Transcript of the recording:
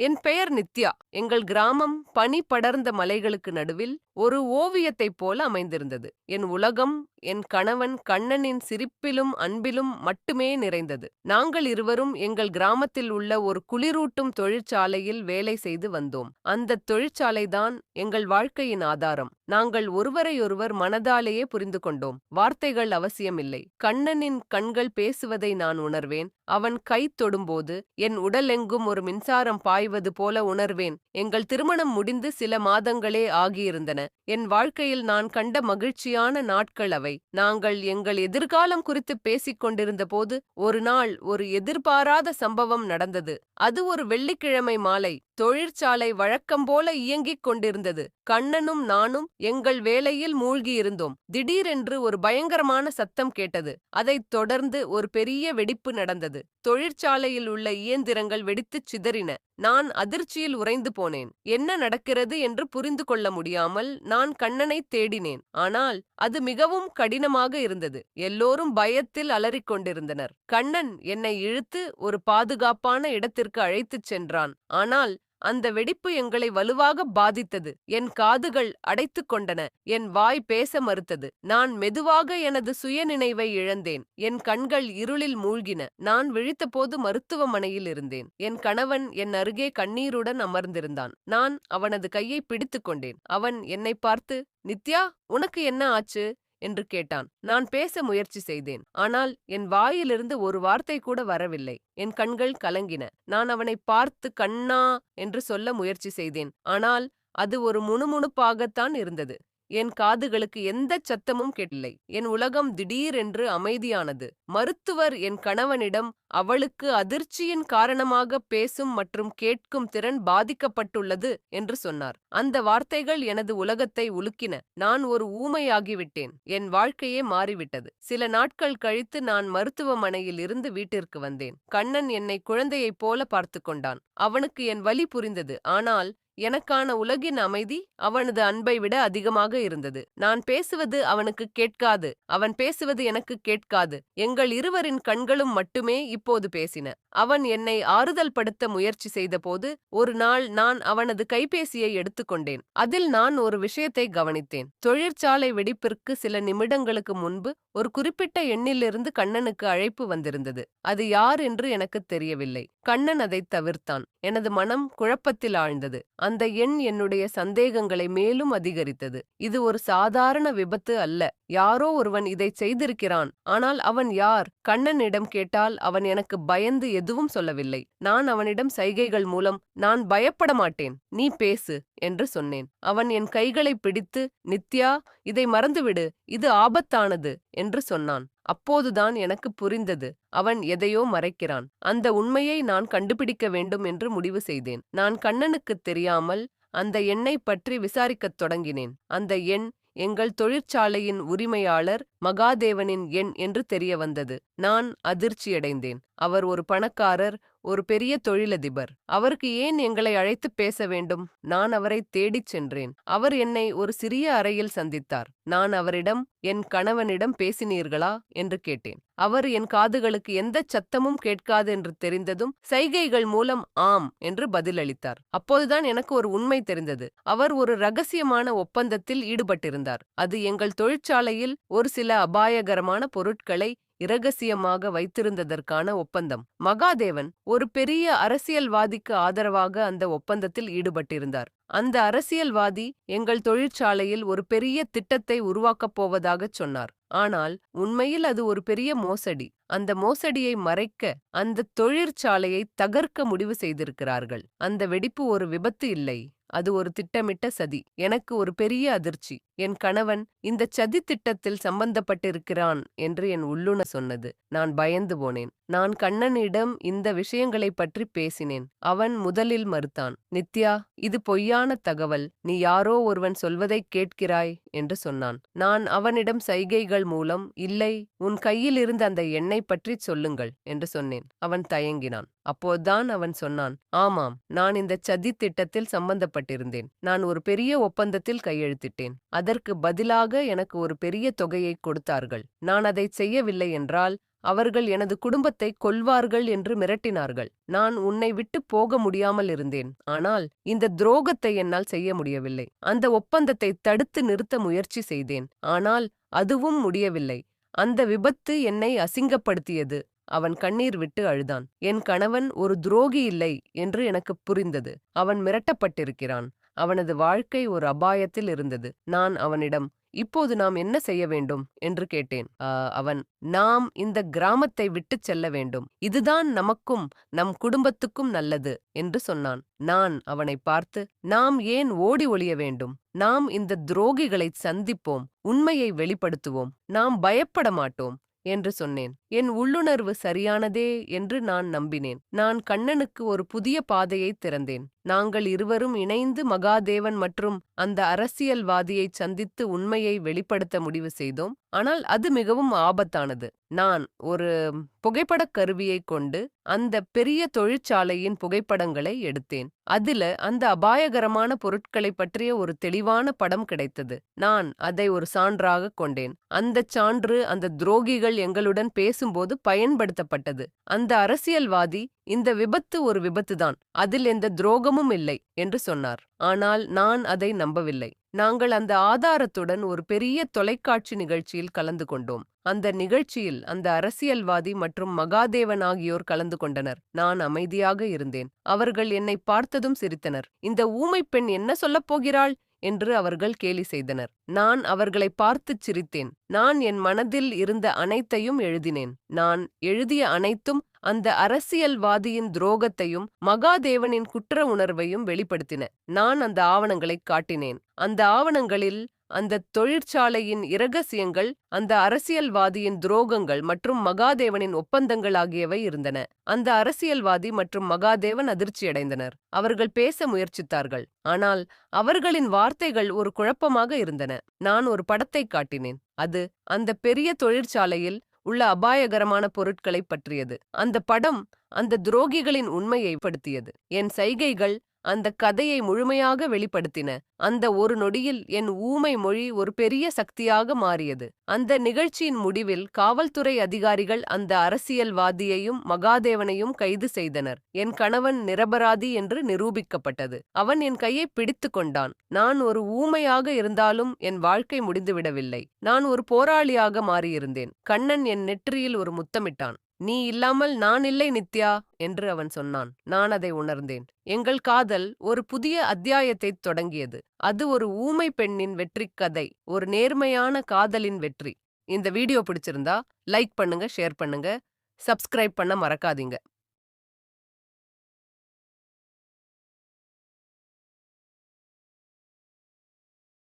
என் பெயர் நித்யா. எங்கள் கிராமம் பனி படர்ந்த மலைகளுக்கு நடுவில் ஒரு ஓவியத்தைப் போல அமைந்திருந்தது. என் உலகம் என் கணவன் கண்ணனின் சிரிப்பிலும் அன்பிலும் மட்டுமே நிறைந்தது. நாங்கள் இருவரும் எங்கள் கிராமத்தில் உள்ள ஒரு குளிரூட்டும் தொழிற்சாலையில் வேலை செய்து வந்தோம். அந்த தொழிற்சாலைதான் எங்கள் வாழ்க்கையின் ஆதாரம். நாங்கள் ஒருவரையொருவர் மனதாலேயே புரிந்து கொண்டோம். வார்த்தைகள் அவசியமில்லை. கண்ணனின் கண்கள் பேசுவதை நான் உணர்வேன். அவன் கை தொடும்போது என் உடலெங்கும் ஒரு மின்சாரம் பாய்வது போல உணர்வேன். எங்கள் திருமணம் முடிந்து சில மாதங்களே ஆகியிருந்தன. என் வாழ்க்கையில் நான் கண்ட மகிழ்ச்சியான நாட்கள் அவை. நாங்கள் எங்கள் எதிர்காலம் குறித்து பேசிக் கொண்டிருந்த போது ஒரு நாள் ஒரு எதிர்பாராத சம்பவம் நடந்தது. அது ஒரு வெள்ளிக்கிழமை மாலை. தொழிற்சாலை வழக்கம் போல இயங்கிக் கொண்டிருந்தது. கண்ணனும் நானும் எங்கள் வேலையில் மூழ்கியிருந்தோம். திடீரென்று ஒரு பயங்கரமான சத்தம் கேட்டது. அதைத் தொடர்ந்து ஒரு பெரிய வெடிப்பு நடந்தது. தொழிற்சாலையில் உள்ள இயந்திரங்கள் வெடித்துச் சிதறின. நான் அதிர்ச்சியில் உறைந்து போனேன். என்ன நடக்கிறது என்று புரிந்து கொள்ள முடியாமல் நான் கண்ணனைத் தேடினேன். ஆனால் அது மிகவும் கடினமாக இருந்தது. எல்லோரும் பயத்தில் அலறிக்கொண்டிருந்தனர் கண்ணன் என்னை இழுத்து ஒரு பாதுகாப்பான இடத்திற்கு அழைத்துச் சென்றான். ஆனால் அந்த வெடிப்பு எங்களை வலுவாக பாதித்தது. என் காதுகள் அடைத்துக் கொண்டன. என் வாய் பேச மறுத்தது. நான் மெதுவாக எனது சுயநினைவை இழந்தேன். என் கண்கள் இருளில் மூழ்கின. நான் விழித்தபோது மருத்துவமனையில் இருந்தேன். என் கணவன் என் அருகே கண்ணீருடன் அமர்ந்திருந்தான். நான் அவனது கையை பிடித்துக் கொண்டேன். அவன் என்னை பார்த்து நித்யா உனக்கு என்ன ஆச்சு? என்று கேட்டான். நான் பேச முயற்சி செய்தேன். ஆனால் என் வாயிலிருந்து ஒரு வார்த்தை கூட வரவில்லை. என் கண்கள் கலங்கின. நான் அவனை பார்த்து கண்ணா என்று சொல்ல முயற்சி செய்தேன். ஆனால் அது ஒரு முணுமுணுப்பாகத்தான் இருந்தது. என் காதுகளுக்கு எந்தச் சத்தமும் கேட்டில்லை என் உலகம் திடீரென்று அமைதியானது. மருத்துவர் என் கணவனிடம் அவளுக்கு அதிர்ச்சியின் காரணமாக பேசும் மற்றும் கேட்கும் திறன் பாதிக்கப்பட்டுள்ளது என்று சொன்னார். அந்த வார்த்தைகள் எனது உலகத்தை உலுக்கின. நான் ஒரு ஊமையாகிவிட்டேன். என் வாழ்க்கையே மாறிவிட்டது. சில நாட்கள் கழித்து நான் மருத்துவமனையில் இருந்து வீட்டிற்கு வந்தேன். கண்ணன் என்னை குழந்தையைப் போல பார்த்து கொண்டான். அவனுக்கு என் வலி புரிந்தது. ஆனால் எனக்கான உலகின் அமைதி அவனது அன்பை விட அதிகமாக இருந்தது. நான் பேசுவது அவனுக்கு கேட்காது. அவன் பேசுவது எனக்கு கேட்காது. எங்கள் இருவரின் கண்களும் மட்டுமே இப்போது பேசின. அவன் என்னை ஆறுதல் படுத்த முயற்சி செய்தபோது ஒரு நாள் நான் அவனது கைபேசியை எடுத்துக்கொண்டேன் அதில் நான் ஒரு விஷயத்தை கவனித்தேன். தொழிற்சாலை வெடிப்பிற்கு சில நிமிடங்களுக்கு முன்பு ஒரு குறிப்பிட்ட எண்ணிலிருந்து கண்ணனுக்கு அழைப்பு வந்திருந்தது. அது யார் என்று எனக்கு தெரியவில்லை. கண்ணன் அதை தவிர்த்தான். எனது மனம் குழப்பத்தில் ஆழ்ந்தது. அந்த எண் என்னுடைய சந்தேகங்களை மேலும் அதிகரித்தது. இது ஒரு சாதாரண விபத்து அல்ல. யாரோ ஒருவன் இதைச் செய்திருக்கிறான். ஆனால் அவன் யார்? கண்ணனிடம் கேட்டால் அவன் எனக்கு பயந்து எதுவும் சொல்லவில்லை. நான் அவனிடம் சைகைகள் மூலம் நான் பயப்பட மாட்டேன் நீ பேசு என்று சொன்னேன். அவன் என் கைகளை பிடித்து நித்யா இதை மறந்துவிடு இது ஆபத்தானது என்று சொன்னான். அப்போதுதான் எனக்கு புரிந்தது அவன் எதையோ மறைக்கிறான். அந்த உண்மையை நான் கண்டுபிடிக்க வேண்டும் என்று முடிவு செய்தேன். நான் கண்ணனுக்குத் தெரியாமல் அந்த எண்ணை பற்றி விசாரிக்கத் தொடங்கினேன். அந்த எண் எங்கள் தொழிற்சாலையின் உரிமையாளர் மகாதேவனின் எண் என்று தெரிய வந்தது நான் அதிர்ச்சியடைந்தேன். அவர் ஒரு பணக்காரர் ஒரு பெரிய தொழிலதிபர். அவருக்கு ஏன் எங்களை அழைத்து பேச வேண்டும்? நான் அவரை தேடிச் சென்றேன். அவர் என்னை ஒரு சிறிய அறையில் சந்தித்தார். நான் அவரிடம் என் கணவனிடம் பேசினீர்களா? என்று கேட்டேன். அவர் என் காதுகளுக்கு எந்த சத்தமும் கேட்காது என்று தெரிந்ததும் சைகைகள் மூலம் ஆம் என்று பதிலளித்தார். அப்போதுதான் எனக்கு ஒரு உண்மை தெரிந்தது. அவர் ஒரு ரகசியமான ஒப்பந்தத்தில் ஈடுபட்டிருந்தார். அது எங்கள் தொழிற்சாலையில் ஒரு சில அபாயகரமான பொருட்களை இரகசியமாக வைத்திருந்ததற்கான ஒப்பந்தம். மகாதேவன் ஒரு பெரிய அரசியல்வாதிக்கு ஆதரவாக அந்த ஒப்பந்தத்தில் ஈடுபட்டிருந்தார். அந்த அரசியல்வாதி எங்கள் தொழிற்சாலையில் ஒரு பெரிய திட்டத்தை உருவாக்கப் போவதாகச் சொன்னார். ஆனால் உண்மையில் அது ஒரு பெரிய மோசடி. அந்த மோசடியை மறைக்க அந்த தொழிற்சாலையை தகர்க்க முடிவு செய்திருக்கிறார்கள். அந்த வெடிப்பு ஒரு விபத்து இல்லை. அது ஒரு திட்டமிட்ட சதி. எனக்கு ஒரு பெரிய அதிர்ச்சி. என் கணவன் இந்த சதி திட்டத்தில் சம்பந்தப்பட்டிருக்கிறான் என்று என் உள்ளுண சொன்னது. நான் பயந்து போனேன். நான் கண்ணனிடம் இந்த விஷயங்களைப் பற்றி பேசினேன். அவன் முதலில் மறுத்தான் நித்யா இது பொய்யான தகவல். நீ யாரோ ஒருவன் சொல்வதைக் கேட்கிறாய் என்று சொன்னான். நான் அவனிடம் சைகைகள் மூலம் இல்லை உன் கையில் இருந்த அந்த எண்ணெய் பற்றி சொல்லுங்கள் என்று சொன்னேன். அவன் தயங்கினான். அப்போதுதான் அவன் சொன்னான் ஆமாம் நான் இந்த சதி திட்டத்தில் சம்பந்தப்பட்டிருந்தேன். நான் ஒரு பெரிய ஒப்பந்தத்தில் கையெழுத்திட்டேன். அதற்கு பதிலாக எனக்கு ஒரு பெரிய தொகையை கொடுத்தார்கள். நான் அதை செய்யவில்லை என்றால் அவர்கள் எனது குடும்பத்தை கொல்வார்கள் என்று மிரட்டினார்கள். நான் உன்னை விட்டு போக முடியாமல் இருந்தேன். ஆனால் இந்த துரோகத்தை என்னால் செய்ய முடியவில்லை. அந்த ஒப்பந்தத்தை தடுத்து நிறுத்த முயற்சி செய்தேன். ஆனால் அதுவும் முடியவில்லை. அந்த விபத்து என்னை அசிங்கப்படுத்தியது. அவன் கண்ணீர் விட்டு அழுதான். என் கணவன் ஒரு துரோகி இல்லை என்று எனக்கு புரிந்தது. அவன் மிரட்டப்பட்டிருக்கிறான். அவனது வாழ்க்கை ஒரு அபாயத்தில் இருந்தது. நான் அவனிடம் இப்போது நாம் என்ன செய்ய வேண்டும்? என்று கேட்டேன். அவன் நாம் இந்த கிராமத்தை விட்டுச் செல்ல வேண்டும். இதுதான் நமக்கும் நம் குடும்பத்துக்கும் நல்லது என்று சொன்னான். நான் அவனை பார்த்து நாம் ஏன் ஓடி ஒளிய வேண்டும்? நாம் இந்த துரோகிகளை சந்திப்போம் உண்மையை வெளிப்படுத்துவோம் நாம் பயப்பட மாட்டோம் என்று சொன்னேன். என் உள்ளுணர்வு சரியானதே? என்று நான் நம்பினேன். நான் கண்ணனுக்கு ஒரு புதிய பாதையை திறந்தேன். நாங்கள் இருவரும் இணைந்து மகாதேவன் மற்றும் அந்த அரசியல்வாதியை சந்தித்து உண்மையை வெளிப்படுத்த முடிவு செய்தோம். ஆனால் அது மிகவும் ஆபத்தானது. நான் ஒரு புகைப்படக் கருவியை கொண்டு அந்த பெரிய தொழிற்சாலையின் புகைப்படங்களை எடுத்தேன். அதில அந்த அபாயகரமான பொருட்களை பற்றிய ஒரு தெளிவான படம் கிடைத்தது. நான் அதை ஒரு சான்றாக கொண்டேன். அந்த சான்று அந்த துரோகிகள் எங்களுடன் பேசும்போது பயன்படுத்தப்பட்டது. அந்த அரசியல்வாதி இந்த விபத்து ஒரு விபத்துதான் அதில் எந்த துரோகமும் இல்லை என்று சொன்னார். ஆனால் நான் அதை நம்பவில்லை. நாங்கள் அந்த ஆதாரத்துடன் ஒரு பெரிய தொலைக்காட்சி நிகழ்ச்சியில் கலந்து கொண்டோம். அந்த நிகழ்ச்சியில் அந்த அரசியல்வாதி மற்றும் மகாதேவன் ஆகியோர் கலந்து கொண்டனர். நான் அமைதியாக இருந்தேன். அவர்கள் என்னை பார்த்ததும் சிரித்தனர். இந்த ஊமைப் பெண் என்ன சொல்லப் போகிறாள்? என்று அவர்கள் கேலி செய்தனர். நான் அவர்களை பார்த்துச் சிரித்தேன். நான் என் மனதில் இருந்த அனைத்தையும் எழுதினேன். நான் எழுதிய அனைத்தும் அந்த அரசியல்வாதியின் துரோகத்தையும் மகாதேவனின் குற்ற உணர்வையும் வெளிப்படுத்தின. நான் அந்த ஆவணங்களைக் காட்டினேன். அந்த ஆவணங்களில் அந்த தொழிற்சாலையின் இரகசியங்கள் அந்த அரசியல்வாதியின் துரோகங்கள் மற்றும் மகாதேவனின் ஒப்பந்தங்கள் ஆகியவை இருந்தன. அந்த அரசியல்வாதி மற்றும் மகாதேவன் அதிர்ச்சியடைந்தனர். அவர்கள் பேச முயற்சித்தார்கள். ஆனால் அவர்களின் வார்த்தைகள் ஒரு குழப்பமாக இருந்தன. நான் ஒரு படத்தை காட்டினேன். அது அந்த பெரிய தொழிற்சாலையில் உள்ள அபாயகரமான பொருட்களைப் பற்றியது. அந்த படம் அந்த துரோகிகளின் உண்மையை படுத்தியது. என் சைகைகள் அந்த கதையை முழுமையாக வெளிப்படுத்தின. அந்த ஒரு நொடியில் என் ஊமை மொழி ஒரு பெரிய சக்தியாக மாறியது. அந்த நிகழ்ச்சியின் முடிவில் காவல்துறை அதிகாரிகள் அந்த அரசியல்வாதியையும் மகாதேவனையும் கைது செய்தனர். என் கணவன் நிரபராதி என்று நிரூபிக்கப்பட்டது. அவன் என் கையை பிடித்து கொண்டான். நான் ஒரு ஊமையாக இருந்தாலும் என் வாழ்க்கை முடிந்துவிடவில்லை. நான் ஒரு போராளியாக மாறியிருந்தேன். கண்ணன் என் நெற்றியில் ஒரு முத்தமிட்டான். நீ இல்லாமல் நான் இல்லை நித்யா என்று அவன் சொன்னான். நான் அதை உணர்ந்தேன். எங்கள் காதல் ஒரு புதிய அத்தியாயத்தைத் தொடங்கியது. அது ஒரு ஊமை பெண்ணின் வெற்றிக் கதை ஒரு நேர்மையான காதலின் வெற்றி. இந்த வீடியோ பிடிச்சிருந்தா லைக் பண்ணுங்க ஷேர் பண்ணுங்க சப்ஸ்கிரைப் பண்ண மறக்காதீங்க.